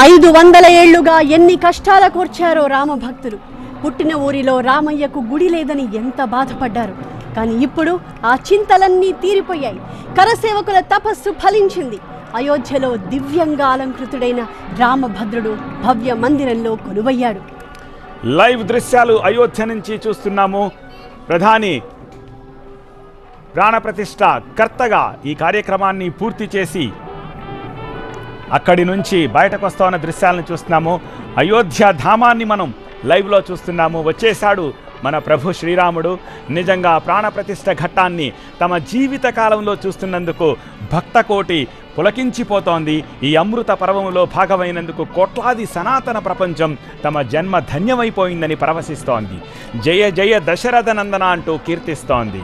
ఐదు వందల ఏళ్ళుగా ఎన్ని కష్టాల కోర్చారో రామభక్తులు. పుట్టిన ఊరిలో రామయ్యకు గుడి లేదని ఎంత బాధపడ్డారు. కానీ ఇప్పుడు ఆ చింతలన్నీ తీరిపోయాయి. కరసేవకుల తపస్సు ఫలించింది. అయోధ్యలో దివ్యంగా అలంకృతుడైన రామభద్రుడు భవ్య మందిరంలో కొలువయ్యాడు. లైవ్ దృశ్యాలు అయోధ్య నుంచి చూస్తున్నాము. ప్రధాని ప్రాణప్రతిష్ఠ కర్తగా ఈ కార్యక్రమాన్ని పూర్తి చేసి అక్కడి నుంచి బయటకు ఉన్న దృశ్యాలను చూస్తున్నాము. అయోధ్య ధామాన్ని మనం లైవ్లో చూస్తున్నాము. వచ్చేశాడు మన ప్రభు శ్రీరాముడు. నిజంగా ప్రాణప్రతిష్ఠ ఘట్టాన్ని తమ జీవిత కాలంలో చూస్తున్నందుకు భక్తకోటి పులకించిపోతోంది. ఈ అమృత పర్వంలో భాగమైనందుకు కోట్లాది సనాతన ప్రపంచం తమ జన్మ ధన్యమైపోయిందని పరవశిస్తోంది. జయ జయ దశరథ నందన అంటూ కీర్తిస్తోంది.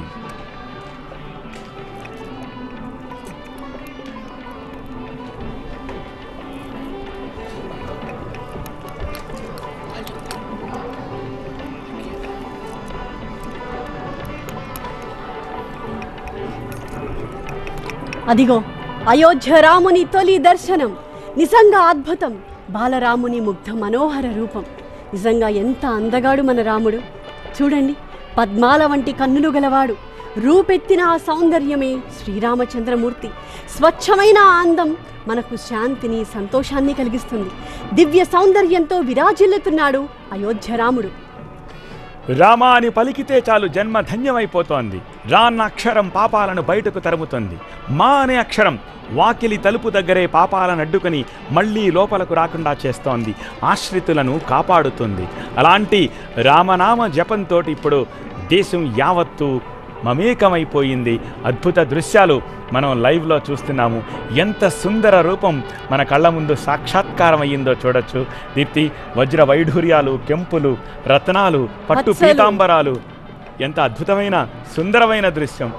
అదిగో అయోధ్య రాముని తొలి దర్శనం నిజంగా అద్భుతం. బాలరాముని ముగ్ధ మనోహర రూపం. నిజంగా ఎంత అందగాడు మన రాముడు. చూడండి పద్మాల వంటి కన్నులు గలవాడు. రూపెత్తిన ఆ సౌందర్యమే శ్రీరామచంద్రమూర్తి. స్వచ్ఛమైన ఆందం మనకు శాంతిని సంతోషాన్ని కలిగిస్తుంది. దివ్య సౌందర్యంతో విరాజిల్లుతున్నాడు అయోధ్య రాముడు. రామ అని పలికితే చాలు జన్మ ధన్యమైపోతోంది. రాన్న అక్షరం పాపాలను బయటకు తరుముతుంది. మా అనే అక్షరం వాకిలి తలుపు దగ్గరే పాపాలను అడ్డుకొని మళ్ళీ లోపలకు రాకుండా చేస్తోంది. ఆశ్రితులను కాపాడుతుంది. అలాంటి రామనామ జపంతో ఇప్పుడు దేశం యావత్తు మమేకమైపోయింది. అద్భుత దృశ్యాలు మనం లైవ్లో చూస్తున్నాము. ఎంత సుందర రూపం మన కళ్ళ ముందు సాక్షాత్కారం అయ్యిందో చూడొచ్చు. దీప్తి వజ్ర వైఢూర్యాలు కెంపులు రత్నాలు పట్టు. పీతాంబరాలు. ఎంత అద్భుతమైన సుందరమైన దృశ్యం.